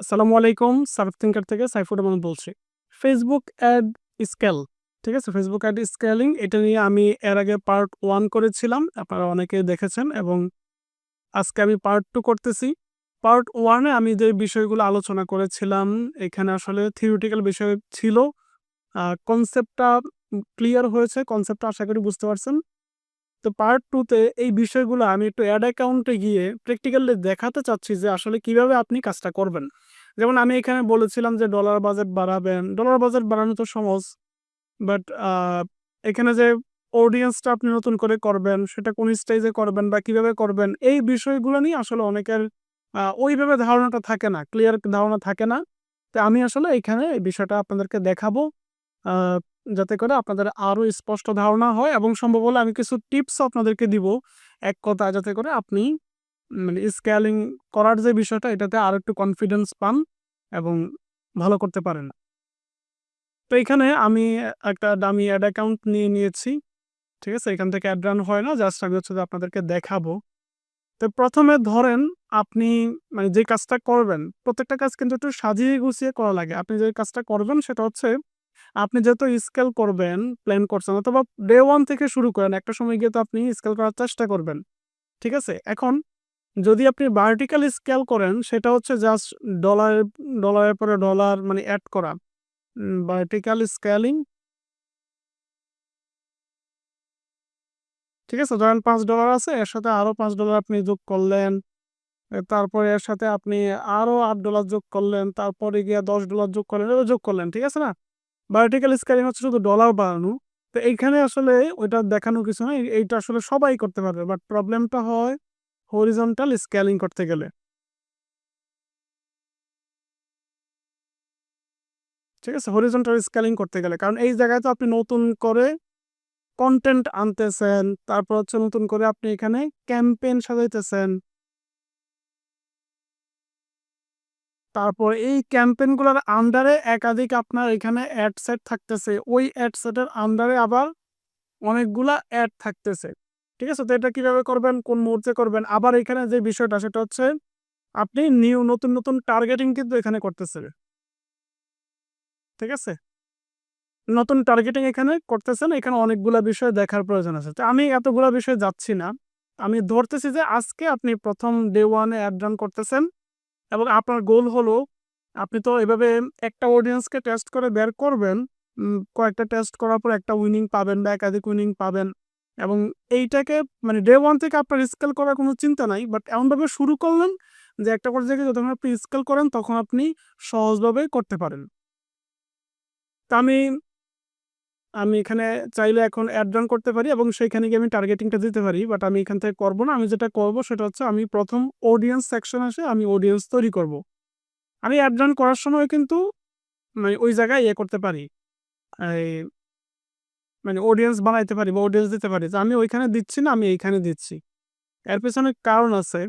আসসালামু আলাইকুম, Surf thinker থেকে সাইফুর রহমান বলছি। ফেসবুক অ্যাড স্কেল ঠিক আছে? ফেসবুক অ্যাড স্কেলিং এটা নিয়ে আমি এর আগে পার্ট ওয়ান করেছিলাম, আপনারা অনেকে দেখেছেন, এবং আজকে আমি পার্ট টু করতেছি। পার্ট ওয়ানে আমি যে বিষয়গুলো আলোচনা করেছিলাম, এখানে আসলে থিওরিটিক্যাল বিষয় ছিল। কনসেপ্টটা ক্লিয়ার হয়েছে কনসেপ্টটা আশা করি বুঝতে পারছেন। তো পার্ট টুতে এই বিষয়গুলো আমি একটু অ্যাড অ্যাকাউন্টে গিয়ে প্র্যাকটিক্যালি দেখাতে চাচ্ছি যে আসলে কীভাবে আপনি কাজটা করবেন। যেমন আমি এখানে বলেছিলাম যে ডলার বাজেট বাড়াবেন ডলার বাজেট বাড়ানো তো সহজ বাট এখানে যে অডিয়েন্সটা আপনি নতুন করে করবেন, সেটা কোন স্টেজে করবেন বা কীভাবে করবেন, এই বিষয়গুলো নিয়ে আসলে অনেকের ওইভাবে ধারণাটা থাকে না ক্লিয়ার ধারণা থাকে না। তো আমি আসলে এখানে এই বিষয়টা আপনাদেরকে দেখাবো যাতে করে আপনাদের আরও স্পষ্ট ধারণা হয় এবং সম্ভব হলে আমি কিছু টিপস আপনাদেরকে দিব, এক কথা যাতে করে আপনি মানে স্কেলিং করার যে বিষয়টা, এটাতে আরও একটু কনফিডেন্স পান এবং ভালো করতে পারেন। তো এখানে আমি একটা দামি অ্যাড অ্যাকাউন্ট নিয়ে নিয়েছি, ঠিক আছে? এখান থেকে অ্যাড রান হয় না জাস্ট আমি হচ্ছে আপনাদেরকে দেখাবো। তো প্রথমে ধরেন আপনি মানে যে কাজটা করবেন, প্রত্যেকটা কাজ কিন্তু একটু সাজিয়ে গুছিয়ে করা লাগে। আপনি যে কাজটা করবেন সেটা হচ্ছে আপনি যেহেতু স্কেল করবেন প্ল্যান করছেন, অথবা ডে ওয়ান থেকে শুরু করেন, একটা সময় গিয়ে তো আপনি স্কেল করার চেষ্টা করবেন, ঠিক আছে? এখন যদি আপনি ভার্টিক্যাল স্কেল করেন, সেটা হচ্ছে জাস্ট ডলার ডলারের পরে ডলার মানে অ্যাড করা। ভার্টিক্যাল স্কেলিং ঠিক আছে, ধরেন পাঁচ ডলার আছে, এর সাথে আরও পাঁচ ডলার আপনি যোগ করলেন তারপরে এর সাথে আপনি আরও আট ডলার যোগ করলেন, তারপরে গিয়ে দশ ডলার যোগ করলেন এগুলো যোগ করলেন, ঠিক আছে না? ভার্টিক্যাল স্কেলিং হচ্ছে শুধু ডলার বাড়ানো। তো এইখানে আসলে ওইটা দেখানো কিছু না এইটা আসলে সবাই করতে পারবে বাট প্রবলেমটা হয় হরিজন্টাল স্কেলিং করতে গেলে। ঠিক আছে? হরিজন্টাল স্কেলিং করতে গেলে। কারণ এই জায়গায় তো আপনি নতুন করে কন্টেন্ট আনতেছেন, তারপর হচ্ছে নতুন করে আপনি এখানে ক্যাম্পেইন সাজাইতেছেন। তারপর এই ক্যাম্পেইনগুলোর আন্ডারে একাধিক আপনার এখানে অ্যাড সেট থাকতেছে। ওই অ্যাড সেটের আন্ডারে আবার অনেকগুলা অ্যাড থাকতেছে। ঠিক আছে? তো এটা কীভাবে করবেন? কোন মুহূর্তে করবেন? আবার এখানে যে বিষয়টা, সেটা হচ্ছে আপনি নিউ, নতুন নতুন টার্গেটিং কিন্তু এখানে করতেছে ঠিক আছে? নতুন টার্গেটিং এখানে করতেছেন। এখানে অনেকগুলা বিষয় দেখার প্রয়োজন আছে। তো আমি এতগুলা বিষয় যাচ্ছি না। আমি ধরতেছি যে আজকে আপনি প্রথম ডে ওয়ানে অ্যাড রান করতেছেন এবং আপনার গোল হলো, আপনি তো এভাবে একটা অডিয়েন্সকে টেস্ট করে বের করবেন। কয়েকটা টেস্ট করার পর একটা উইনিং পাবেন বা একাধিক উইনিং পাবেন। এবং এইটাকে মানে ডে ওয়ান থেকে আপনার স্কেল করার কোনো চিন্তা নাই বাট এমনভাবে শুরু করলেন যে একটা পর্যায়ে যখন আপনি স্কেল করেন তখন আপনি সহজভাবে করতে পারেন। তা আমি আমি এখানে চাইলে এখন অ্যাড রান করতে পারি এবং সেইখানে গিয়ে আমি টার্গেটিংটা দিতে পারি বাট আমি এখান থেকে করব না। আমি যেটা করব সেটা হচ্ছে আমি প্রথম অডিয়েন্স সেকশন আসে আমি অডিয়েন্স তৈরি করব। আমি অ্যাড রান করার সময় কিন্তু মানে ওই জায়গায় ইয়ে করতে পারি। মানে অডিয়েন্স বানাইতে পারি বা অডিয়েন্স দিতে পারি যে আমি ওইখানে দিচ্ছি না, আমি এইখানে দিচ্ছি। এর পেছনে কারণ আছে।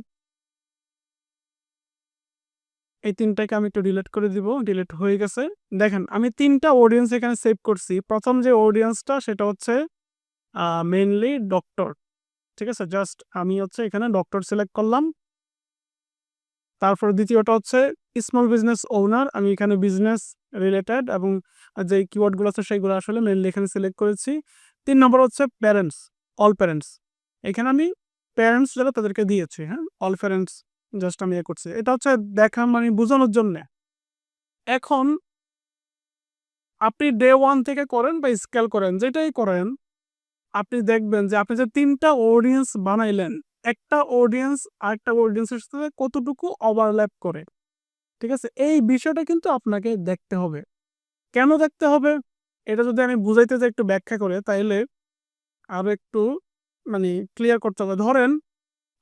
এই তিনটাকে আমি একটু ডিলেট করে দিব ডিলেট হয়ে গেছে। দেখেন, আমি তিনটা অডিয়েন্স এখানে সেভ করছি। প্রথম যে অডিয়েন্সটা সেটা হচ্ছে মেনলি ডক্টর ঠিক আছে? জাস্ট আমি হচ্ছে এখানে ডক্টর সিলেক্ট করলাম। তারপর দ্বিতীয়টা হচ্ছে স্মল বিজনেস ওনার আমি এখানে বিজনেস রিলেটেড এবং যে কিওয়ার্ডগুলো আছে সেইগুলো আসলে মেনলি এখানে সিলেক্ট করেছি। তিন নম্বর হচ্ছে প্যারেন্টস অল প্যারেন্টস এখানে আমি প্যারেন্টস যারা তাদেরকে দিয়েছি হ্যাঁ? অল প্যারেন্টস জাস্ট আমি ইয়ে করছি। এটা হচ্ছে দেখা মানে বোঝানোর জন্য। এখন আপনি ডে ওয়ান থেকে করেন বা স্কেল করেন, যেটাই করেন, আপনি দেখবেন যে আপনি যে তিনটা অডিয়েন্স বানাইলেন, একটা অডিয়েন্স আরেকটা অডিয়েন্সের সাথে কতটুকু ওভারল্যাপ করে। ঠিক আছে? এই বিষয়টা কিন্তু আপনাকে দেখতে হবে। কেন দেখতে হবে? এটা যদি আমি বুঝাইতে যাই, একটু ব্যাখ্যা করে, তাইলে আরও একটু মানে ক্লিয়ার করতে হবে। ধরেন,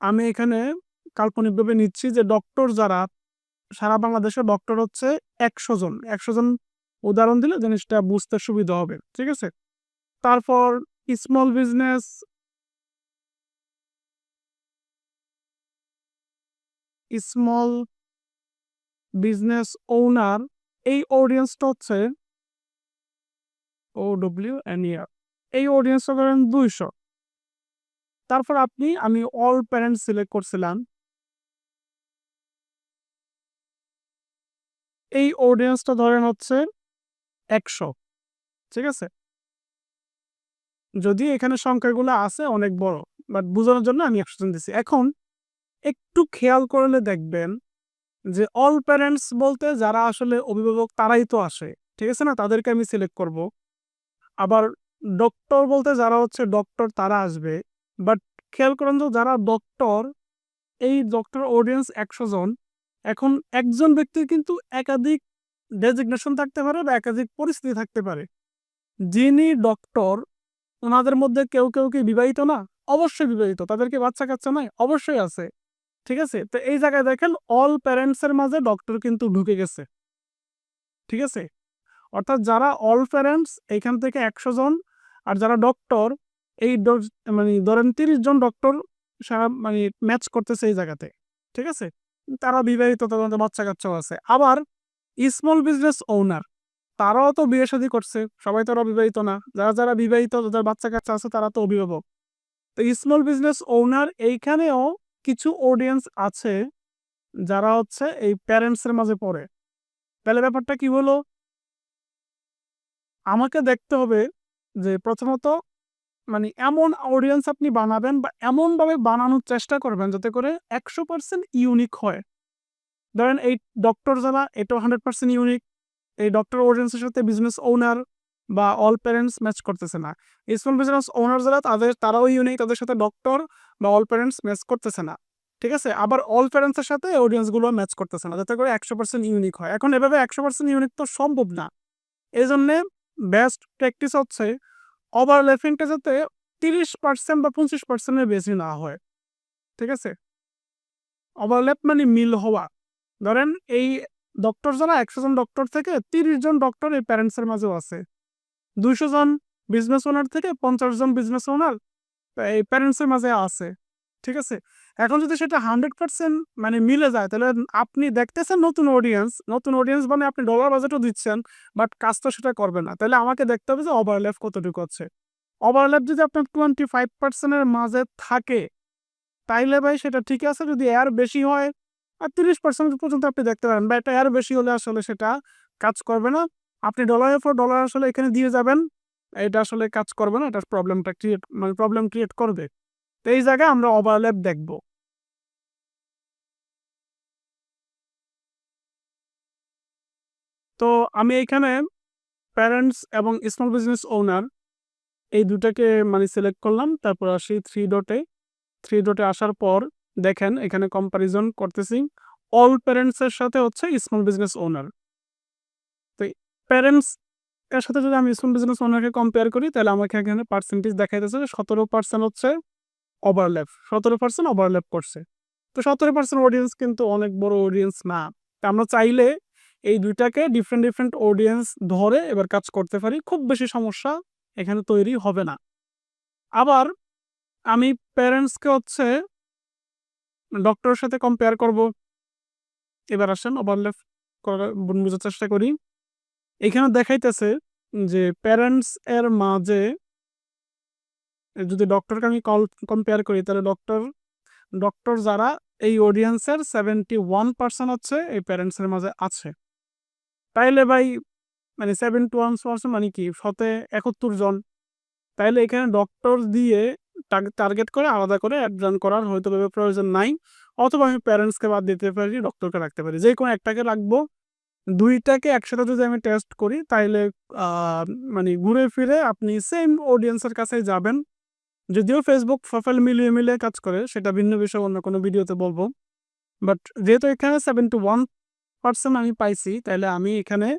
আমি এখানে কাল্পনিকভাবে নিচ্ছি যে ডক্টর যারা, সারা বাংলাদেশে ডক্টর হচ্ছে একশো জন। একশো জন উদাহরণ দিলে জিনিসটা বুঝতে সুবিধা হবে, ঠিক আছে? তারপর small business small business owner এই অডিয়েন্সটা হচ্ছে ও ডব্লিউ এন ইয়ার এই অডিয়েন্সটা ধরেন দুইশো। তারপর আপনি, আমি অল প্যারেন্টস সিলেক্ট করছিলাম। এই অডিয়েন্সটা ধরেন হচ্ছে একশো। ঠিক আছে? যদি এখানে সংখ্যাগুলো আছে, অনেক বড় বাট বোঝানোর জন্য আমি একশো দিছি। এখন একটু খেয়াল করলে দেখবেন যে অল প্যারেন্টস বলতে যারা আসলে অভিভাবক তারাই তো আসে, ঠিক আছে না? তাদেরকে আমি সিলেক্ট করব। আবার ডক্টর বলতে যারা হচ্ছে ডক্টর তারা আসবে। বাট খেয়াল করেন তো যারা ডক্টর এই ডক্টর অডিয়েন্স একশো জন। এখন একজন ব্যক্তির কিন্তু একাধিক ডেজিগনেশন থাকতে পারে বা একাধিক পরিস্থিতি থাকতে পারে। যিনি ডক্টর ওনাদের মধ্যে কেউ কেউ কি বিবাহিত না? অবশ্যই বিবাহিত। তাদেরকে বাচ্চা কাচ্চা নাই? অবশ্যই আছে। ঠিক আছে? তো এই জায়গায় দেখেন অল প্যারেন্টসের মাঝে ডক্টর কিন্তু ঢুকে গেছে। ঠিক আছে? অর্থাৎ যারা অল প্যারেন্টস এইখান থেকে একশো জন, আর যারা ডক্টর এই মানে ধরেন তিরিশ জন ডক্টর সারা মানে ম্যাচ করতেছে এই জায়গাতে। ঠিক আছে? তারা বিবাহিত, তাদের বাচ্চা কাচ্চাও আছে। আবার স্মল বিজনেস ওনার তারাও তো বিয়ে শাদী করছে, সবাই তো আর বিবাহিত না। যারা যারা বিবাহিত, যাদের বাচ্চা কাচ্চা আছে, তারা তো অভিভাবক। তো স্মল বিজনেস ওনার এইখানেও কিছু অডিয়েন্স আছে যারা হচ্ছে এই প্যারেন্টসের মাঝে পড়ে। তাহলে ব্যাপারটা কি হলো? আমাকে দেখতে হবে যে প্রথমত মানে এমন অডিয়েন্স আপনি বানাবেন বা এমনভাবে বানানোর চেষ্টা করবেন যাতে করে একশো পার্সেন্ট ইউনিক হয়। ধরেন এই ডক্টর যারা, এটাও হান্ড্রেড পার্সেন্ট ইউনিক এই ডক্টর অডিয়েন্সের সাথে বিজনেস ওনার বা অল প্যারেন্টস ম্যাচ করতেছে না। স্মল বিজনেস ওনার যারা তাদের, তারাও ইউনিক তাদের সাথে ডক্টর বা অল প্যারেন্টস ম্যাচ করতেছে না। ঠিক আছে? আবার অল প্যারেন্টসের সাথে অডিয়েন্সগুলো ম্যাচ করতেছে না, যাতে করে একশো পার্সেন্ট ইউনিক হয়। এখন এভাবে একশো পার্সেন্ট ইউনিক তো সম্ভব না। এই জন্যে বেস্ট প্র্যাকটিস হচ্ছে ওভারল্যাপিংটা যাতে তিরিশ পার্সেন্ট বা পঁচিশ পার্সেন্টের বেশি না হয়। ঠিক আছে? ওভারল্যাপ মানে মিল হওয়া। ধরেন এই ডক্টর যারা একশো জন ডক্টর থেকে তিরিশ জন ডক্টর এই প্যারেন্টসের মাঝেও আছে। দুইশো জন বিজনেস ওনার থেকে পঞ্চাশ জন বিজনেস ওনার এই প্যারেন্টসের মাঝে আছে, ঠিক আছে? এখন যদি সেটা হান্ড্রেড পার্সেন্ট মানে মিলে যায়, তাহলে আপনি দেখতেছেন নতুন অডিয়েন্স নতুন অডিয়েন্স মানে আপনি ডলার বাজেটও দিচ্ছেন বাট কাজ তো সেটা করবে না। তাহলে আমাকে দেখতে হবে যে ওভারল্যাপ কতটুকু আছে ওভারল্যাপ যদি আপনার টোয়েন্টি ফাইভ পার্সেন্টের মাঝে থাকে, তাইলে ভাই সেটা ঠিক আছে যদি এর বেশি হয়, আর তিরিশ পার্সেন্ট পর্যন্ত আপনি দেখতে পারেন বা এটা এর বেশি হলে আসলে সেটা কাজ করবে না। আপনি ডলারের পর ডলার আসলে এখানে দিয়ে যাবেন, এটা আসলে কাজ করবে না এটা প্রবলেমটা ক্রিয়েট মানে প্রবলেম ক্রিয়েট করবে। তো এই জায়গায় আমরা ওভারল্যাপ দেখব। তো আমি এখানে প্যারেন্টস এবং স্মল বিজনেস ওনার এই দুটাকে মানে সিলেক্ট করলাম, তারপর আসি থ্রি ডটে থ্রি ডটে আসার পর দেখেন এখানে কম্পারিজন করতেছি। অল প্যারেন্টসের সাথে হচ্ছে স্মল বিজনেস ওনার প্যারেন্টস এর সাথে যদি আমি স্মল বিজনেস ওনারকে কম্পেয়ার করি, তাহলে আমাকে এখানে পার্সেন্টেজ দেখাইতেছে যে সতেরো পার্সেন্ট হচ্ছে ওভারল্যাপ সতেরো পার্সেন্ট ওভারল্যাপ করছে। তো সতেরো পার্সেন্ট অডিয়েন্স কিন্তু অনেক বড় অডিয়েন্স না। আমরা চাইলে এই দুইটাকে ডিফারেন্ট ডিফারেন্ট অডিয়েন্স ধরে এবার কাজ করতে পারি, খুব বেশি সমস্যা এখানে তৈরি হবে না। আবার আমি প্যারেন্টসকে হচ্ছে ডক্টরের সাথে কম্পেয়ার করব। এবার আসেন ওভারল্যাপ করার, বোঝার চেষ্টা করি। এখানে দেখাইতেছে যে প্যারেন্টস এর মাঝে যদি ডক্টরকে আমি কল কম্পেয়ার করি, তাহলে ডক্টর ডক্টর যারা, এই অডিয়েন্সের সেভেন্টি ওয়ান পার্সেন্ট হচ্ছে এই প্যারেন্টসের মাঝে আছে। তাইলে ভাই মানে সেভেন্টি ওয়ান পার্সেন্ট মানে কি? শতে একাত্তর জন। তাইলে এখানে ডক্টর দিয়ে টার্গেট করে আলাদা করে অ্যাডজান করার হয়তো প্রয়োজন নাই। অথবা আমি প্যারেন্টসকে বাদ দিতে পারি ডক্টরকে রাখতে পারি। যে কোনো একটাকে রাখব। দুইটাকে একসাথে যদি আমি টেস্ট করি, তাইলে মানে ঘুরে ফিরে আপনি সেম অডিয়েন্সের কাছে যাবেন। যদিও ফেসবুক প্রোফাইল মিলিয়ে মিলিয়ে কাজ করে, সেটা ভিন্ন বিষয়, অন্য কোনো ভিডিওতে বলব। বাট যেহেতু এখানে সেভেন্টি ওয়ান পার্সেন্ট আমি পাইছি তাহলে আমি এখানে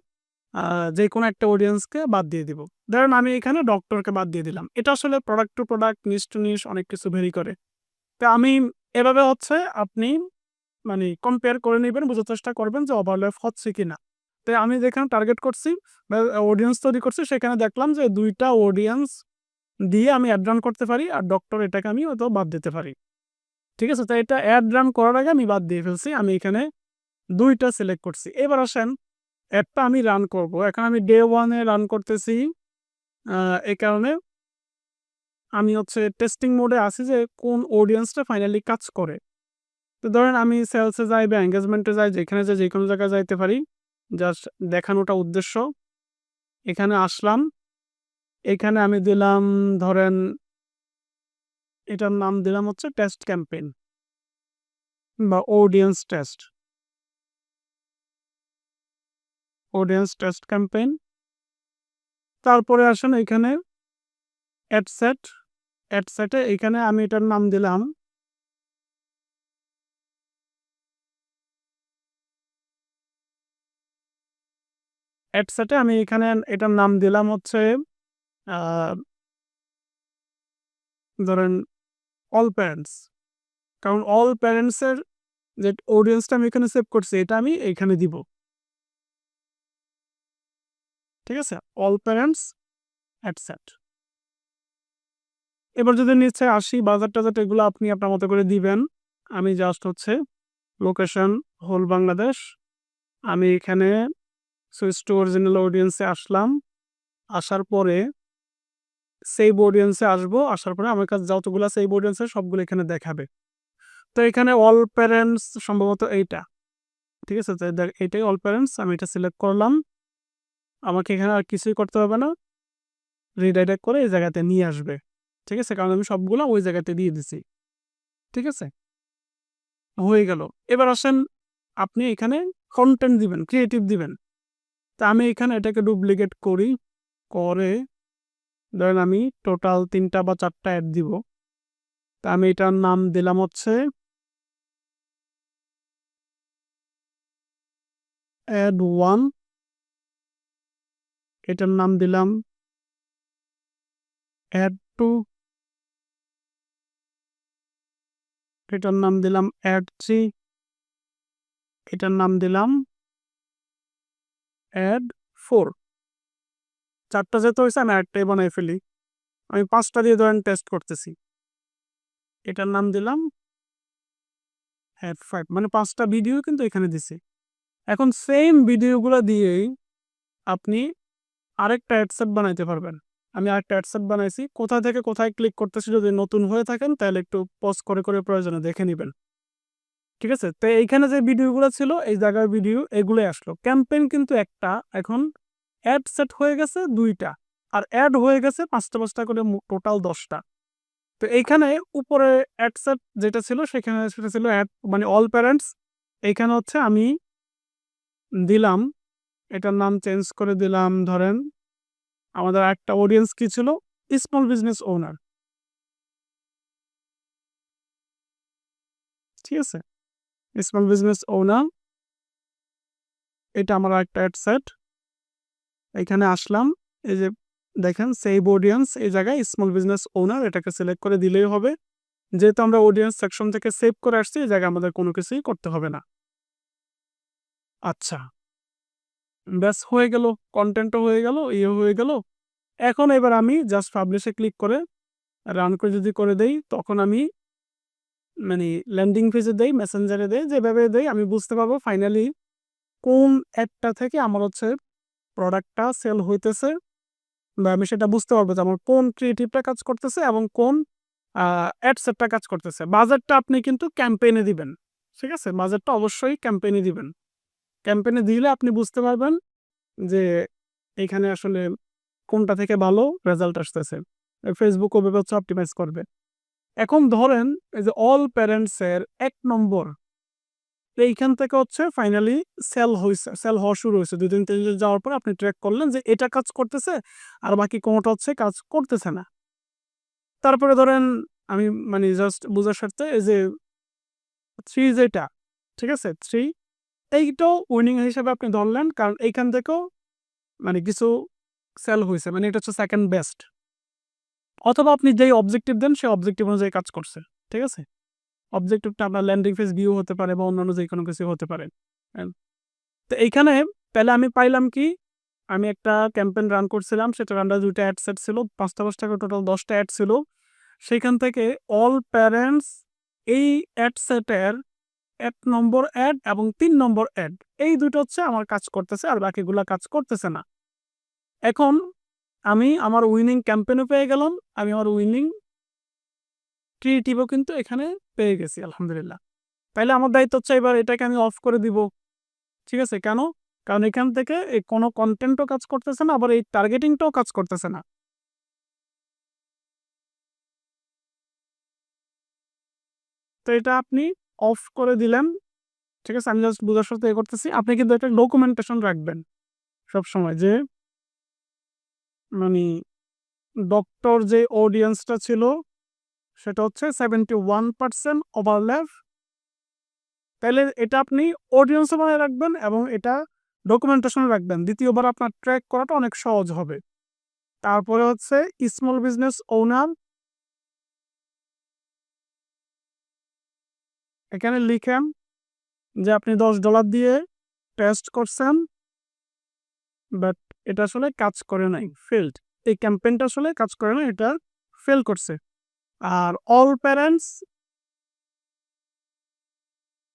যে কোনো একটা অডিয়েন্সকে বাদ দিয়ে দিব। ধরেন আমি এখানে ডক্টরকে বাদ দিয়ে দিলাম। এটা আসলে product to product niche to niche অনেক কিছু ভেরি করে। তো আমি এভাবে হচ্ছে আপনি মানে কম্পেয়ার করে নেবেন, বোঝার চেষ্টা করবেন যে ওভারল্যাপ হচ্ছে কি না তাই আমি যেখানে টার্গেট করছি অডিয়েন্স তৈরি করছি, সেখানে দেখলাম যে দুইটা অডিয়েন্স দিয়ে আমি অ্যাড রান করতে পারি আর ডক্টর এটাকে আমি হয়তো বাদ দিতে পারি। ঠিক আছে? তাই এটা অ্যাড রান করার আগে আমি বাদ দিয়ে ফেলছি, আমি এখানে দুইটা সিলেক্ট করছি। এবার আসেন অ্যাডটা আমি রান করব। এখন আমি ডে ওয়ানে রান করতেছি এই কারণে আমি হচ্ছে টেস্টিং মোডে আছি যে কোন অডিয়েন্সটা ফাইনালি কাজ করে। তো ধরেন আমি সেলসে যাই বা এঙ্গেজমেন্টে যাই, যেখানে যাই যে কোনো জায়গায় যাইতে পারি। জাস্ট দেখানোটা উদ্দেশ্য। এখানে আসলাম। এখানে আমি দিলাম, ধরেন এটার নাম দিলাম হচ্ছে টেস্ট ক্যাম্পেইন বা audience test audience test campaign তারপরে আসেন এখানে অ্যাডসেট অ্যাডসেটে এখানে আমি এটার নাম দিলাম। অ্যাডসেটে আমি এখানে এটার নাম দিলাম হচ্ছে ধরেন অল প্যারেন্টস কারণ অল প্যারেন্টসের যে অডিয়েন্সটা আমি এখানে সেভ করছি, এটা আমি এখানে দিব। ঠিক আছে? অল প্যারেন্টস অ্যাডসেট এবার যদি নিচ্ছে আসি, বাজার টাজার এগুলো আপনি আপনার মতো করে দিবেন। আমি জাস্ট হচ্ছে লোকেশন হোল বাংলাদেশ আমি এখানে সুইচ টু অরিজিনাল অডিয়েন্সে আসলাম। আসার পরে সেই অডিয়েন্সে আসব। আসার পরে আমার কাছে যতগুলো সেই অডিয়েন্সে সবগুলো এখানে দেখাবে। তো এখানে অল প্যারেন্টস সম্ভবত এইটা। ঠিক আছে? এইটাই অল প্যারেন্টস আমি এটা সিলেক্ট করলাম। আমাকে এখানে আর কিছুই করতে হবে না। রিডাইরেক্ট করে এই জায়গাতে নিয়ে আসবে। ঠিক আছে? কারণ আমি সবগুলো ওই জায়গাতে দিয়ে দিছি। ঠিক আছে? হয়ে গেল। এবার আসেন, আপনি এখানে কন্টেন্ট দিবেন ক্রিয়েটিভ দিবেন। তা আমি এখানে এটাকে ডুপ্লিকেট করি। করে ধরেন আমি টোটাল তিনটা বা চারটা অ্যাড দিব। তা আমি এটার নাম দিলাম হচ্ছে অ্যাড ওয়ান এটার নাম দিলাম অ্যাড টু এটার নাম দিলাম অ্যাড থ্রি এটার নাম দিলাম অ্যাড ফোর চারটা যেতে হয়েছে, আমি একটাই বানাই ফেলি। আমি পাঁচটা দিয়ে ধরেন টেস্ট করতেছি। এটার নাম দিলাম অ্যাড ফাইভ মানে পাঁচটা ভিডিও কিন্তু এখানে দিছি। এখন সেম ভিডিওগুলো দিয়েই আপনি আরেকটা অ্যাডসেট বানাইতে পারবেন। আমি আরেকটা অ্যাডসেট বানাইছি। কোথা থেকে কোথায় ক্লিক করতেছি, যদি নতুন হয়ে থাকেন, তাহলে একটু পজ করে করে প্রয়োজনে দেখে নেবেন। ঠিক আছে? তো এইখানে যে ভিডিওগুলো ছিল, এই জায়গার ভিডিও এগুলোই আসলো। ক্যাম্পেইন কিন্তু একটা, এখন অ্যাড সেট হয়ে গেছে দুইটা, আর অ্যাড হয়ে গেছে পাঁচটা পাঁচটা করে টোটাল দশটা। তো এইখানে উপরে অ্যাড সেট যেটা ছিল, সেখানে সেটা ছিল অ্যাড মানে অল প্যারেন্টস। এইখানে হচ্ছে আমি দিলাম, এটার নাম চেঞ্জ করে দিলাম, ধরেন আমাদের একটা অডিয়েন্স কি ছিল? স্মল বিজনেস ওনার ঠিক আছে? স্মল বিজনেস ওনার এটা আমার একটা অ্যাড সেট এখানে আসলাম, এই যে দেখেন সেভ অডিয়েন্স এই জায়গায় স্মল বিজনেস ওনার এটাকে সিলেক্ট করে দিলেই হবে। যেহেতু আমরা অডিয়েন্স সেকশন থেকে সেভ করে আসছি, এই জায়গায় আমাদের কোনো কিছুই করতে হবে না। আচ্ছা ব্যাস, হয়ে গেল কন্টেন্টও হয়ে গেল ইয়ে হয়ে গেল। এখন এবার আমি জাস্ট পাবলিশে ক্লিক করে রান করে যদি করে দেই, তখন আমি মানে ল্যান্ডিং পেজে দেই মেসেঞ্জারে দেই, যেভাবে দেই, আমি বুঝতে পারব ফাইনালি কোন অ্যাপটা থেকে আমার হচ্ছে প্রোডাক্টটা সেল হইতেছে বা আমি সেটা বুঝতে পারব যে আমার কোন ক্রিয়েটিভটা কাজ করতেছে এবং কোন অ্যাডসেটটা কাজ করতেছে। বাজারটা আপনি কিন্তু ক্যাম্পেইনে দিবেন, ঠিক আছে? বাজারটা অবশ্যই ক্যাম্পেইনে দিবেন। ক্যাম্পেইনে দিলে আপনি বুঝতে পারবেন যে এখানে আসলে কোনটা থেকে ভালো রেজাল্ট আসতেছে। ফেসবুক ওভাবে হচ্ছে অপটিমাইজ করবে। এখন ধরেন এই যে অল প্যারেন্টসের এক নম্বর এইখান থেকে হচ্ছে ফাইনালি সেল হয়েছে সেল হওয়া শুরু হয়েছে দুই দিন তিন দিন যাওয়ার পর আপনি ট্র্যাক করলেন যে এটা কাজ করতেছে আর বাকি কোনোটা হচ্ছে কাজ করতেছে না। তারপরে ধরেন আমি মানে জাস্ট বোঝার স্বার্থে এই যে থ্রি যেটা, ঠিক আছে? থ্রি এইটাও উইনিং হিসেবে আপনি ধরলেন, কারণ এইখান থেকেও মানে কিছু সেল হয়েছে মানে এটা হচ্ছে সেকেন্ড বেস্ট অথবা আপনি যেই অবজেক্টিভ দেন, সেই অবজেক্টিভ অনুযায়ী কাজ করছে, ঠিক আছে? অবজেক্টিভটা আপনার ল্যান্ডিং ফেস ভিউ হতে পারে বা অন্যান্য যে কোনো কিছু হতে পারে। তো এইখানে তাহলে আমি পাইলাম কি, আমি একটা ক্যাম্পেইন রান করছিলাম সেটা রান্ডা দুইটা অ্যাড সেট ছিল, পাঁচটা পাঁচটা করে টোটাল দশটা অ্যাড ছিল। সেখান থেকে অল প্যারেন্টস এই অ্যাড সেটের এক নম্বর অ্যাড এবং তিন নম্বর অ্যাড এই দুটো হচ্ছে আমার কাজ করতেছে, আর বাকিগুলা কাজ করতেছে না। এখন আমি আমার উইনিং ক্যাম্পেনও পেয়ে গেলাম, আমি আমার উইনিং ক্রিয়েটিভও কিন্তু এখানে পেয়ে গেছি, আলহামদুলিল্লাহ। তাইলে আমার দায়িত্ব হচ্ছে এবার এটাকে আমি অফ করে দিব। ঠিক আছে? কেন? কারণ এখান থেকে এই কোনো কনটেন্টও কাজ করতেছে না, আবার এই টার্গেটিংটাও কাজ করতেছে না। তো এটা আপনি অফ করে দিলেন। ঠিক আছে? আমি জাস্ট বোঝার সাথে এ করতেছি। আপনি কিন্তু একটা ডকুমেন্টেশন রাখবেন সবসময় যে মানে ডক্টর যে অডিয়েন্সটা ছিল, সেটা হচ্ছে সেভেন্টি ওয়ান পার্সেন্ট ওভারল্যাপ তাহলে এটা আপনি অডিয়েন্সও বানায় রাখবেন এবং এটা ডকুমেন্টেশন রাখবেন। দ্বিতীয়বার আপনার ট্র্যাক করাটা অনেক সহজ হবে। তারপরে হচ্ছে স্মল বিজনেস ওনার এখানে লিখেন যে আপনি দশ ডলার দিয়ে টেস্ট করছেন বাট এটা আসলে কাজ করে নাই ফেল্ড এই ক্যাম্পেইনটা আসলে কাজ করে না এটা ফেল করছে। আর অল প্যারেন্টস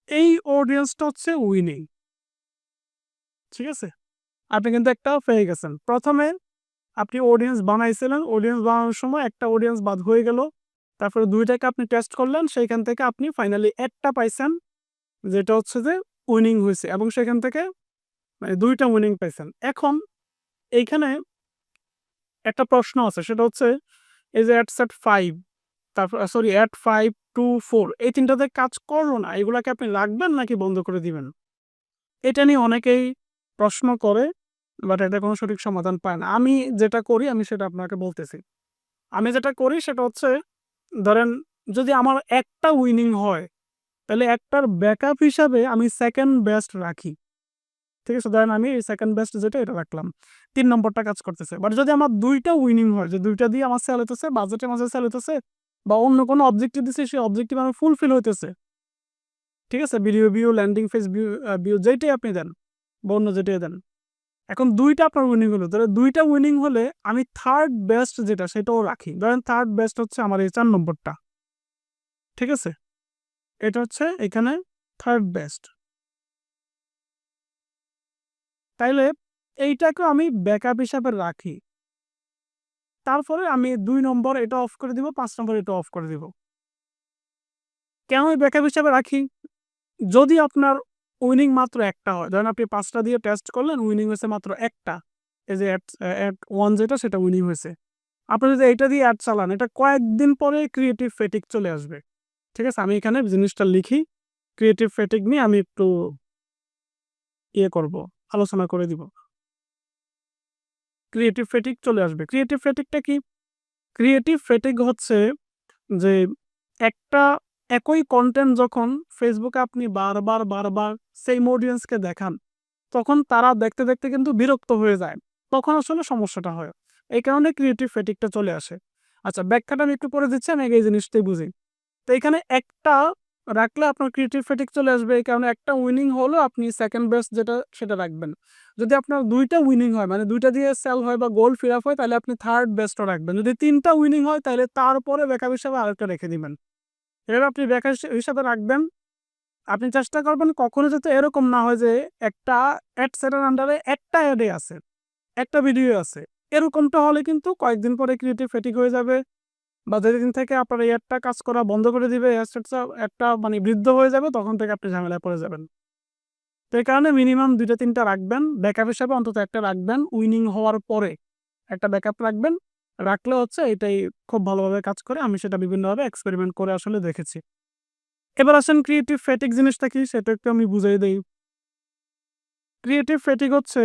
এই অডিয়েন্সটা হচ্ছে উইনিং ঠিক আছে? আপনি কিন্তু একটা পেয়ে গেছেন। প্রথমে আপনি অডিয়েন্স বানাইছিলেন অডিয়েন্স বানানোর সময় একটা অডিয়েন্স বাদ হয়ে গেল। তারপরে দুইটাকে আপনি টেস্ট করলেন, সেইখান থেকে আপনি ফাইনালি একটা পাইছেন, যেটা হচ্ছে যে উইনিং হয়েছে এবং সেখান থেকে মানে দুইটা উইনিং পাইছেন। এখন এইখানে একটা প্রশ্ন আছে, সেটা হচ্ছে এই যে অ্যাট সেট ফাইভ তারপর sorry at five two four এই তিনটাতে কাজ করো না, এগুলাকে আপনি রাখবেন নাকি বন্ধ করে দিবেন? এটা নিয়ে অনেকেই প্রশ্ন করে বাট এটা কোনো সঠিক সমাধান পায় না। আমি যেটা করি, আমি সেটা আপনাকে বলতেছি। আমি যেটা করি, সেটা হচ্ছে, ধরেন যদি আমার একটা উইনিং হয়, তাহলে একটার ব্যাকআপ হিসাবে আমি সেকেন্ড বেস্ট রাখি। ঠিক আছে ধরেন আমি সেকেন্ড বেস্ট যেটা, এটা রাখলাম। তিন নম্বরটা কাজ করতেছে। বাট যদি আমার দুইটা উইনিং হয়, যে দুইটা দিয়ে আমার সেল হইতেছে বাজেটের মাঝে সেল হইতেছে, বা অন্য কোনো অবজেক্টিভ দিচ্ছে সেই অবজেক্টিভ আমার ফুলফিল হইতেছে। ঠিক আছে? Video view landing face view view যেটাই আপনি দেন, বা অন্য যেটাই দেন। এখন দুইটা আপনার উইনিং হলো। তাহলে দুইটা উইনিং হলে আমি থার্ড বেস্ট যেটা, সেটাও রাখি। ধরেন থার্ড বেস্ট হচ্ছে আমার এই চার নম্বরটা। ঠিক আছে? এটা হচ্ছে এখানে থার্ড বেস্ট তাইলে এইটাকে আমি ব্যাকআপ হিসাবে রাখি। তারপরে আমি দুই নম্বর এটা অফ করে দিব, পাঁচ নম্বর এটা অফ করে দিব। কেন আমি ব্যাকআপ হিসাবে রাখি? যদি আপনার উইনিং মাত্র একটা হয়, ধরেন আপনি পাঁচটা দিয়ে টেস্ট করলেন উইনিং হয়েছে মাত্র একটা। এই যে অ্যাড ওয়ান যেটা, সেটা উইনিং হয়েছে। আপনি যদি এইটা দিয়ে অ্যাড চালান, এটা কয়েকদিন পরে ক্রিয়েটিভ ফেটিক চলে আসবে। ঠিক আছে? আমি এখানে জিনিসটা লিখি ক্রিয়েটিভ ফেটিক নিয়ে আমি একটু ইয়ে করব। আলোচনা করে দিব। ক্রিয়েটিভ ফেটিক চলে আসবে। ক্রিয়েটিভ ফেটিকটা কি? ক্রিয়েটিভ ফেটিক হচ্ছে যে একটা একই কন্টেন্ট যখন ফেসবুকে আপনি বারবার বারবার সেম অডিয়েন্সকে দেখান, তখন তারা দেখতে দেখতে কিন্তু বিরক্ত হয়ে যায়। তখন আসলে সমস্যাটা হয়। এই কারণে ক্রিয়েটিভ ফেটিকটা চলে আসে। আচ্ছা ব্যাখ্যাটা আমি একটু পরে দিচ্ছি, আমি এই জিনিসটাই বুঝি। তো এখানে একটা রাখলে আপনার ক্রিয়েটিভ ফেটিক চলে আসবে। এই কারণে একটা উইনিং হলো আপনি সেকেন্ড বেস্ট যেটা সেটা রাখবেন। যদি আপনার দুইটা উইনিং হয় মানে দুইটা দিয়ে সেল হয় বা গোল ফিল আপ হয়, তাহলে আপনি থার্ড বেস্টও রাখবেন। যদি তিনটা উইনিং হয়, তাহলে তারপরে ব্যাকআপ হিসাবে আরেকটা রেখে দিবেন। এবার আপনি ব্যাকআপ হিসাবে রাখবেন। আপনি চেষ্টা করবেন কখনো যাতে এরকম না হয় যে একটা অ্যাড সেটার আন্ডারে একটা অ্যাডে আছে, একটা ভিডিও আছে। এরকমটা হলে কিন্তু কয়েকদিন পরে ক্রিয়েটিভ ফেটিক হয়ে যাবে। বা যেদিন থেকে আপনার এই কাজ করা বন্ধ করে দিবে অ্যাডসেটটা একটা মানে বৃদ্ধ হয়ে যাবে, তখন থেকে আপনি ঝামেলায় পড়ে যাবেন। তো এই কারণে মিনিমাম দুইটা, তিনটা রাখবেন। ব্যাকআপ হিসাবে অন্তত একটা রাখবেন। উইনিং হওয়ার পরে একটা ব্যাকআপ রাখবেন। রাখলে হচ্ছে এটাই খুব ভালোভাবে কাজ করে। আমি সেটা বিভিন্নভাবে এক্সপেরিমেন্ট করে আসলে দেখেছি। এবার আসেন ক্রিয়েটিভ ফেটিক জিনিসটা কি? সেটা একটু আমি বুঝাই দিই। ক্রিয়েটিভ ফেটিক হচ্ছে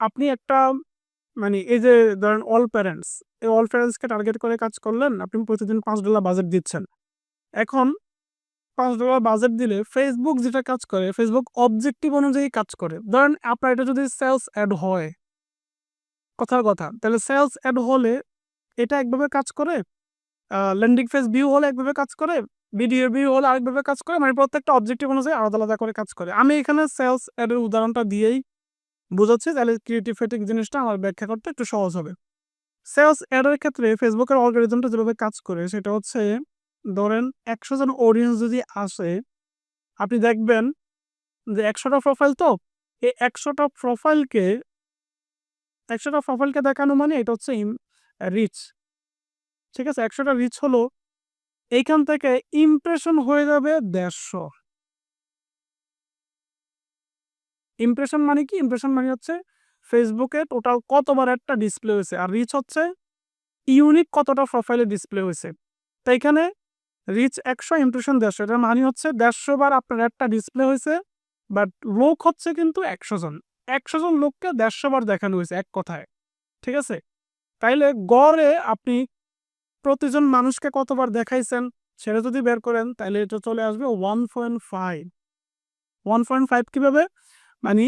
আপনি একটা মানে এই যে ধরেন অল প্যারেন্টস এই অল প্যারেন্টসকে টার্গেট করে কাজ করলেন, আপনি প্রতিদিন পাঁচ ডলার বাজেট দিচ্ছেন। এখন পাঁচ ডলার বাজেট দিলে ফেসবুক যেটা কাজ করে ফেসবুক অবজেক্টিভ অনুযায়ী কাজ করে। ধরেন আপনার এটা যদি সেলস অ্যাড হয়, কথার কথা, তাহলে সেলস অ্যাড হলে এটা একভাবে কাজ করে ল্যান্ডিং ফেস ভিউ হলে একভাবে কাজ করে ভিডিও ভিউ হলে আরেকভাবে কাজ করে মানে প্রত্যেকটা অবজেক্টিভ অনুযায়ী আলাদা আলাদা করে কাজ করে। আমি এখানে সেলস অ্যাডের উদাহরণটা দিয়েই বোঝাচ্ছি, তাহলে ক্রিয়েটিভ ফেটিক জিনিসটা আমার ব্যাখ্যা করতে একটু সহজ হবে। সেলস অ্যাডের ক্ষেত্রে ফেসবুকের অলগারিজমটা যেভাবে কাজ করে, সেটা হচ্ছে ধরেন একশো জন অডিয়েন্স যদি আসে, আপনি দেখবেন যে একশোটা প্রোফাইল তো, এই একশোটা প্রোফাইলকে একশোটা প্রোফাইলকে দেখানো মানে এটা হচ্ছে রিচ ঠিক আছে? একশোটা রিচ হলো, এইখান থেকে ইমপ্রেশন হয়ে যাবে দেড়শো। ইমপ্রেশন মানে কি? ইমপ্রেশন মানে হচ্ছে ফেসবুকে টোটাল কতবার একটা ডিসপ্লে হয়েছে। আর রিচ হচ্ছে ইউনিক কতটা প্রোফাইলে ডিসপ্লে হয়েছে। তো এখানে রিচ একশো ইমপ্রেশন দেড়শো। এটার মানে হচ্ছে দেড়শো বার আপনার একটা ডিসপ্লে হয়েছে বাট লোক হচ্ছে কিন্তু একশো জন। একশো জন লোককে দেড়শো বার দেখানো হয়েছে এক কথায়। ঠিক আছে? তাইলে গড়ে আপনি প্রতিজন মানুষকে কতবার দেখাইছেন সেটা যদি বের করেন তাহলে এটা চলে আসবে one point five one point five কীভাবে? মানে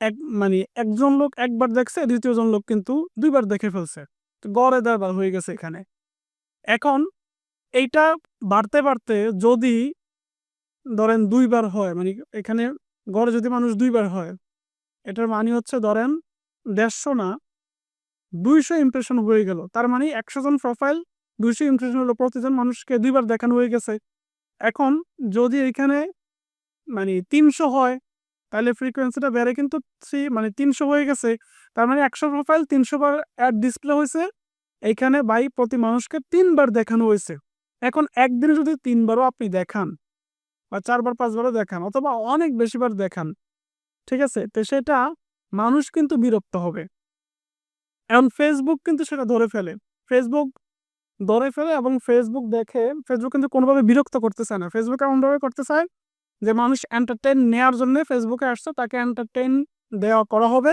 এক মানে একজন লোক একবার দেখছে, দ্বিতীয়জন লোক কিন্তু দুইবার দেখে ফেলছে। তো গড়ে দেড়বার হয়ে গেছে এখানে। এখন এইটা বাড়তে বাড়তে যদি ধরেন দুইবার হয় মানে এখানে গড়ে যদি মানুষ দুইবার হয়, এটার মানে হচ্ছে ধরেন দেড়শো না, দুইশো ইমপ্রেশন হয়ে গেল। তার মানে একশো জন প্রোফাইল দুইশো ইমপ্রেশন হলো প্রতিজন মানুষকে দুইবার দেখানো হয়ে গেছে। এখন যদি এখানে মানে তিনশো হয় তাহলে ফ্রিকোয়েন্সিটা বেড়ে কিন্তু থ্রি মানে তিনশো হয়ে গেছে। তার মানে একশো প্রোফাইল তিনশো বার অ্যাড ডিসপ্লে হয়েছে। এইখানে বাই প্রতি মানুষকে তিনবার দেখানো হয়েছে। এখন একদিনে যদি তিনবারও আপনি দেখান বা চারবার, পাঁচবারও দেখান অথবা অনেক বেশিবার দেখান, ঠিক আছে? তো সেটা মানুষ কিন্তু বিরক্ত হবে। এখন ফেসবুক কিন্তু সেটা ধরে ফেলে। ফেসবুক ধরে ফেলে এবং ফেসবুক দেখে ফেসবুক কিন্তু কোনোভাবে বিরক্ত করতে চায় না। ফেসবুক এমনভাবে করতে চায় যে মানুষ এন্টারটেন নেওয়ার জন্য ফেসবুকে আসছে, তাকে এন্টারটেন দেওয়া করা হবে।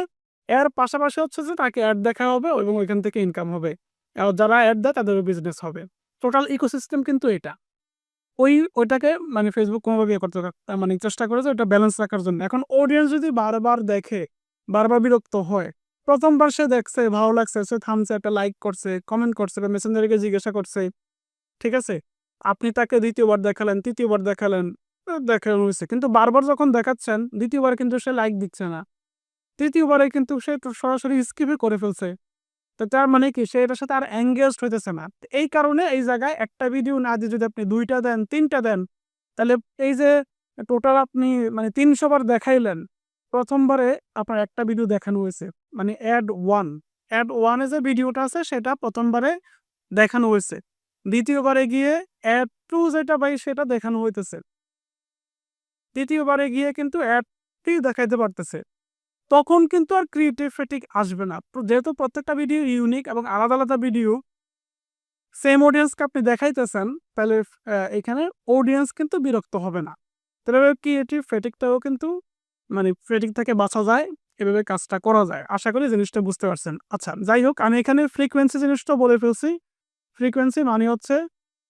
এর পাশাপাশি হচ্ছে যে তাকে অ্যাড দেখা হবে এবং ওইখান থেকে ইনকাম হবে। আর যারা অ্যাড দেয়, তাদেরও বিজনেস হবে। টোটাল ইকোসিস্টেম কিন্তু এটা। ওই, ওইটাকে মানে ফেসবুক কোনোভাবে ইয়ে করতে মানে চেষ্টা করেছে ওটা ব্যালেন্স রাখার জন্য। এখন অডিয়েন্স যদি বারবার দেখে, বারবার বিরক্ত হয়, প্রথমবার সে দেখছে, ভালো লাগছে, সে থামছে একটা লাইক করছে কমেন্ট করছে বা মেসেঞ্জারকে জিজ্ঞাসা করছে, ঠিক আছে? আপনি তাকে দ্বিতীয়বার দেখালেন, তৃতীয়বার দেখালেন দেখানো হয়েছে। কিন্তু বারবার যখন দেখাচ্ছেন, দ্বিতীয়বার কিন্তু সে লাইক দিচ্ছে না। তৃতীয়বারে কিন্তু সে সরাসরি স্কিপে করে ফেলছে। তো তার মানে কি? সে এটার সাথে আর এঙ্গেজড হইতেছে না। এই কারণে এই জায়গায় একটা ভিডিও না দিয়ে যদি আপনি দুইটা দেন, তিনটা দেন, তাহলে এই যে টোটাল আপনি মানে তিনশো বার দেখাইলেন, প্রথমবারে আপনার একটা ভিডিও দেখানো হয়েছে। মানে অ্যাড ওয়ান অ্যাড ওয়ানে যে ভিডিওটা আছে, সেটা প্রথমবারে দেখানো হয়েছে। দ্বিতীয়বারে গিয়ে অ্যাড টু যেটা পাই সেটা দেখানো হইতেছে। তৃতীয়বারে গিয়ে কিন্তু অ্যাডটি দেখাইতে পারতেছে। তখন কিন্তু আর ক্রিয়েটিভ ফেটিক আসবে না। যেহেতু প্রত্যেকটা ভিডিও ইউনিক এবং আলাদা আলাদা ভিডিও সেম অডিয়েন্সকে আপনি দেখাইতেছেন, তাহলে এখানে অডিয়েন্স কিন্তু বিরক্ত হবে না। তাহলে ক্রিয়েটিভ ফেটিকটাও কিন্তু মানে ফেটিক থেকে বাঁচা যায়, এভাবে কাজটা করা যায়। আশা করি জিনিসটা বুঝতে পারছেন। আচ্ছা যাই হোক, আমি এখানে ফ্রিকোয়েন্সি জিনিসটা বলে ফেলছি। ফ্রিকোয়েন্সি মানে হচ্ছে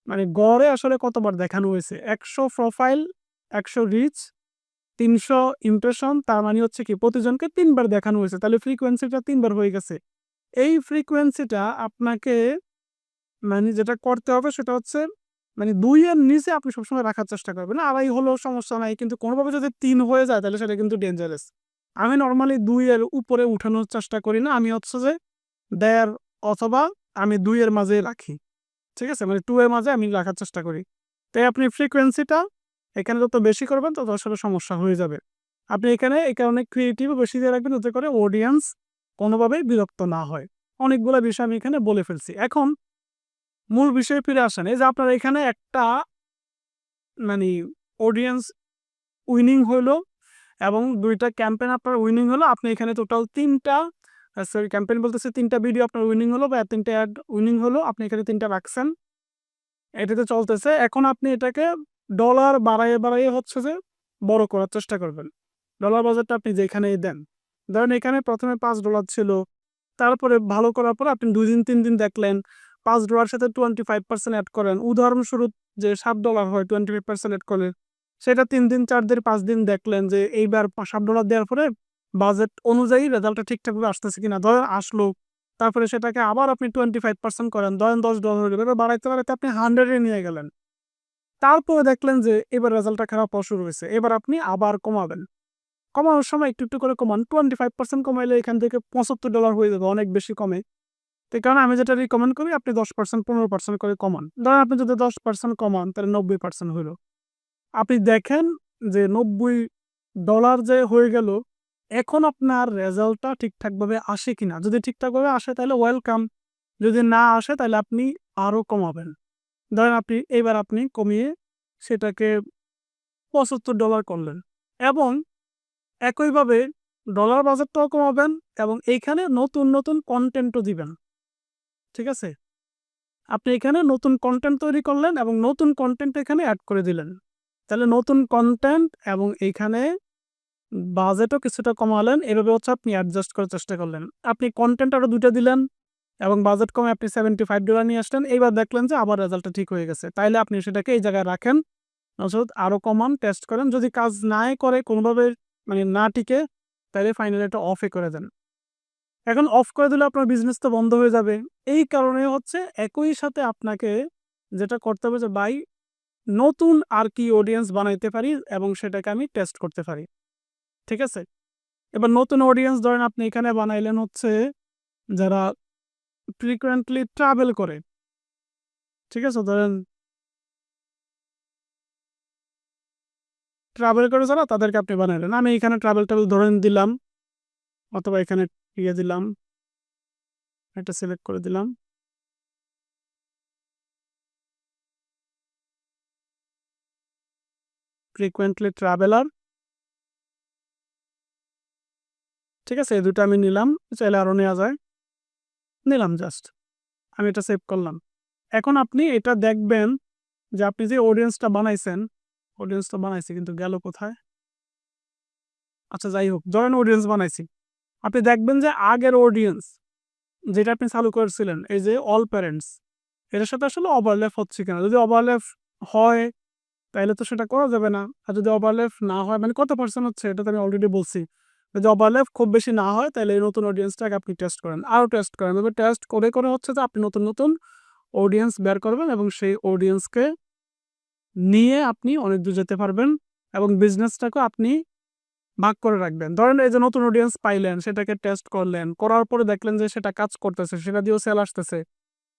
মানে গড়ে আসলে কতবার দেখানো হয়েছে? একশো প্রোফাইল একশো রিচ তিনশো ইমপ্রেশন তার মানে হচ্ছে কি প্রতিজনকে তিনবার দেখানো হয়েছে। তাহলে ফ্রিকোয়েন্সিটা তিনবার হয়ে গেছে। এই ফ্রিকোয়েন্সিটা আপনাকে মানে যেটা করতে হবে সেটা হচ্ছে মানে দুই এর নিচে আপনি সবসময় রাখার চেষ্টা করবেন। আড়াই হলেও সমস্যা নাই, কিন্তু কোনোভাবে যদি তিন হয়ে যায় তাহলে সেটা কিন্তু ডেঞ্জারাস আমি নর্মালি দুই এর উপরে উঠানোর চেষ্টা করি না, আমি হচ্ছে যে দেয়ার অথবা আমি দুইয়ের মাঝে রাখি। ঠিক আছে? মানে টু এর মাঝে আমি রাখার চেষ্টা করি। তাই আপনি ফ্রিকোয়েন্সিটা এখানে যত বেশি করবেন, তত আসলে সমস্যা হয়ে যাবে। আপনি এখানে এই কারণে ক্রিয়েটিভ বেশি দিয়ে রাখবেন যাতে করে অডিয়েন্স কোনোভাবেই বিরক্ত না হয়। অনেকগুলো বিষয় আমি এখানে বলে ফেলছি। এখন মূল বিষয়ে ফিরে আসেন। এই যে আপনার এখানে একটা মানে অডিয়েন্স উইনিং হলো এবং দুইটা ক্যাম্পেন আপনার উইনিং হলো। আপনি এখানে টোটাল তিনটা সরি ক্যাম্পেন বলতেছে, তিনটা ভিডিও আপনার উইনিং হলো বা তিনটা অ্যাড উইনিং হলো। আপনি এখানে তিনটা রাখছেন। এটাতে চলতেছে। এখন আপনি এটাকে ডলার বাড়াইয়ে বাড়াইয়ে হচ্ছে যে বড় করার চেষ্টা করবেন। ডলার বাজারটা আপনি যেখানেই দেন। ধরেন এখানে প্রথমে পাঁচ ডলার ছিল, তারপরে ভালো করার পর আপনি দুই দিন, তিন দিন দেখলেন পাঁচ ডলার সাথে টোয়েন্টি ফাইভ পার্সেন্ট অ্যাড করেন। উদাহরণস্বরূপ যে সাত ডলার হয় টোয়েন্টি ফাইভ পার্সেন্ট অ্যাড করলেন সেটা তিন দিন, চার দিন, পাঁচ দিন দেখলেন যে এইবার সাত ডলার দেওয়ার পরে বাজেট অনুযায়ী রেজাল্টটা ঠিকঠাকভাবে আসতেছে কিনা। ধরেন আসলো, তারপরে সেটাকে আবার আপনি টোয়েন্টি ফাইভ পার্সেন্ট করেন। ধরেন দশ ডলার বাড়াইতে বাড়াইতে আপনি হান্ড্রেডে নিয়ে গেলেন। তারপরে দেখলেন যে, এবার রেজাল্টটা খারাপ হওয়া শুরু হয়েছে। এবার আপনি আবার কমাবেন। কমানোর সময় একটু একটু করে কমান। টোয়েন্টি ফাইভ পার্সেন্ট কমাইলে এখান থেকে পঁচাত্তর ডলার হয়ে যাবে, অনেক বেশি কমে। তো কারণে আমি যেটা রিকমেন্ড করি, আপনি দশ পার্সেন্ট পনেরো পার্সেন্ট করে কমান। ধরেন আপনি যদি দশ পার্সেন্ট কমান, তাহলে নব্বই পার্সেন্ট হইল আপনি দেখেন যে, নব্বই ডলার যে হয়ে গেল, এখন আপনার রেজাল্টটা ঠিকঠাকভাবে আসে কিনা? যদি ঠিকঠাকভাবে আসে, তাহলে ওয়েলকাম যদি না আসে, তাহলে আপনি আরও কমাবেন। ধরেন আপনি, এবার আপনি কমিয়ে সেটাকে পঁচাত্তর ডলার করলেন এবং একইভাবে ডলার বাজেটটাও কমাবেন এবং এইখানে নতুন নতুন কন্টেন্টও দিবেন। ঠিক আছে? আপনি এখানে নতুন কন্টেন্ট তৈরি করলেন এবং নতুন কন্টেন্ট এখানে অ্যাড করে দিলেন। তাহলে নতুন কন্টেন্ট এবং এইখানে বাজেটও কিছুটা কমালেন। এভাবে হচ্ছে আপনি অ্যাডজাস্ট করার চেষ্টা করলেন। আপনি কন্টেন্ট আরও দুটো দিলেন। এবং বাজেট কমে আপনি সেভেন্টি ফাইভ ডলার নিয়ে আসলেন, এইবার দেখলেন যে আবার রেজাল্টটা ঠিক হয়ে গেছে। তাইলে আপনি সেটাকে এই জায়গায় রাখেন অর্থাৎ আরও কমান টেস্ট করেন। যদি কাজ নাই করে, কোনোভাবে মানে না টিকে তাহলে ফাইনালি এটা অফে করে দেন। এখন অফ করে দিলে আপনার বিজনেস তো বন্ধ হয়ে যাবে। এই কারণে হচ্ছে একই সাথে আপনাকে যেটা করতে হবে যে বাই নতুন আর কি অডিয়েন্স বানাইতে পারি এবং সেটাকে আমি টেস্ট করতে পারি। ঠিক আছে? এবার নতুন অডিয়েন্স ধরেন আপনি এখানে বানাইলেন হচ্ছে যারা ফ্রিকুয়েন্টলি ট্রাভেল করে। ঠিক আছে? ধরেন ট্রাভেল করে যারা, তাদেরকে আপনি বানাইলেন আমি এখানে ট্রাভেল ট্রাভেল ধরেন দিলাম, অথবা এখানে ইয়ে দিলাম, এটা সিলেক্ট করে দিলাম। ফ্রিকুয়েন্টলি ট্রাভেলার ঠিক আছে? এই দুটো আমি নিলাম, চাইলে আরও নেওয়া যায়। নিলাম জাস্ট আমি এটা সেভ করলাম। এখন আপনি এটা দেখবেন যে আপনি যে অডিয়েন্সটা বানাইছেন অডিয়েন্সটা বানাইছি কিন্তু গেল কোথায়? আচ্ছা যাই হোক, ধরেন অডিয়েন্স বানাইছি। আপনি দেখবেন যে আগের অডিয়েন্স যেটা আপনি চালু করেছিলেন, এই যে অল প্যারেন্টস এটার সাথে আসলে ওভারল্যাপ হচ্ছে কিনা? যদি ওভারল্যাপ হয় তাহলে তো সেটা করা যাবে না। আর যদি ওভারল্যাপ না হয় মানে কত পার্সেন্ট হচ্ছে? এটা তো আমি অলরেডি বলছি। যদি ওভারল্যাপ খুব বেশি না হয় তাহলে এই নতুন অডিয়েন্সটাকে আপনি টেস্ট করেন। আরও টেস্ট করেন। তবে টেস্ট করে করে হচ্ছে যে আপনি নতুন নতুন অডিয়েন্স বের করবেন এবং সেই অডিয়েন্সকে নিয়ে আপনি অনেক দূর যেতে পারবেন এবং বিজনেসটাকে আপনি ভাগ করে রাখবেন। ধরেন এই যে নতুন অডিয়েন্স পাইলেন, সেটাকে টেস্ট করলেন, করার পরে দেখলেন যে সেটা কাজ করতেছে, সেটা দিয়েও সেল আসতেছে।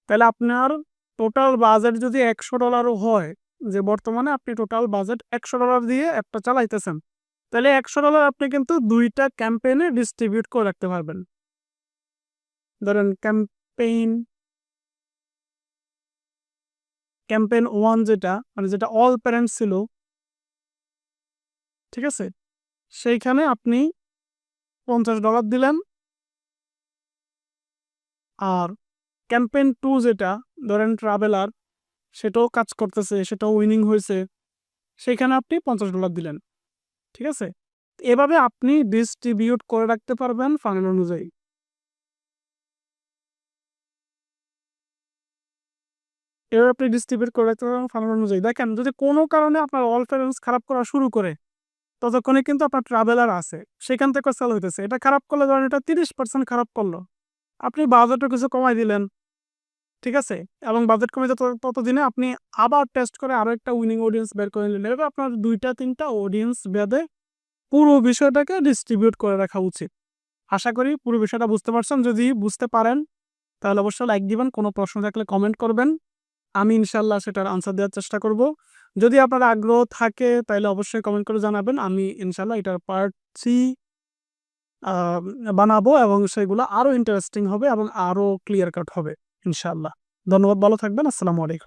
তাহলে আপনার টোটাল বাজেট যদি একশো ডলারও হয়, যে বর্তমানে আপনি টোটাল বাজেট একশো ডলার দিয়ে একটা চালাইতেছেন তাহলে একশো ডলার আপনি কিন্তু দুইটা ক্যাম্পেইনে ডিস্ট্রিবিউট করে রাখতে পারবেন। ধরেন ক্যাম্পেইন ক্যাম্পেইন ওয়ান যেটা মানে যেটা অল প্যারেন্টস ছিল, ঠিক আছে? সেইখানে আপনি পঞ্চাশ ডলার দিলেন। আর ক্যাম্পেইন টু যেটা, ধরেন ট্রাভেলার সেটাও কাজ করতেছে, সেটাও উইনিং হয়েছে, সেইখানে আপনি পঞ্চাশ ডলার দিলেন। ঠিক আছে? এভাবে আপনি ডিস্ট্রিবিউট করে রাখতে পারবেন ফানেল অনুযায়ী। এভাবে আপনি ডিস্ট্রিবিউট করে রাখতে পারবেন ফানেল অনুযায়ী। দেখেন, যদি কোনো কারণে আপনার অল ফেরেন্স খারাপ করা শুরু করে, ততক্ষণে কিন্তু আপনার ট্রাভেলার আছে, সেখান থেকে সেল হইতেছে। এটা খারাপ করলে ধরেন এটা তিরিশ পার্সেন্ট খারাপ করল। আপনি বাজেটও কিছু কমাই দিলেন। ঠিক আছে? এবং বাজেট কমে যত, ততদিনে আপনি আবার টেস্ট করে আরও একটা উইনিং অডিয়েন্স বের করে নিলেন। এবার আপনার দুইটা, তিনটা অডিয়েন্স বেঁধে পুরো বিষয়টাকে ডিস্ট্রিবিউট করে রাখা উচিত। আশা করি পুরো বিষয়টা বুঝতে পারছেন। যদি বুঝতে পারেন, তাহলে অবশ্যই লাইক দিবেন। কোনো প্রশ্ন থাকলে কমেন্ট করবেন। আমি ইনশাল্লাহ সেটার আনসার দেওয়ার চেষ্টা করব। যদি আপনার আগ্রহ থাকে, তাহলে অবশ্যই কমেন্ট করে জানাবেন। আমি ইনশাল্লাহ এটার পার্ট সি বানাবো এবং সেগুলো আরও ইন্টারেস্টিং হবে এবং আরও ক্লিয়ার কাট হবে। ইনশাল্লাহ ধন্যবাদ ভালো থাকবেন আসসালামু আলাইকুম।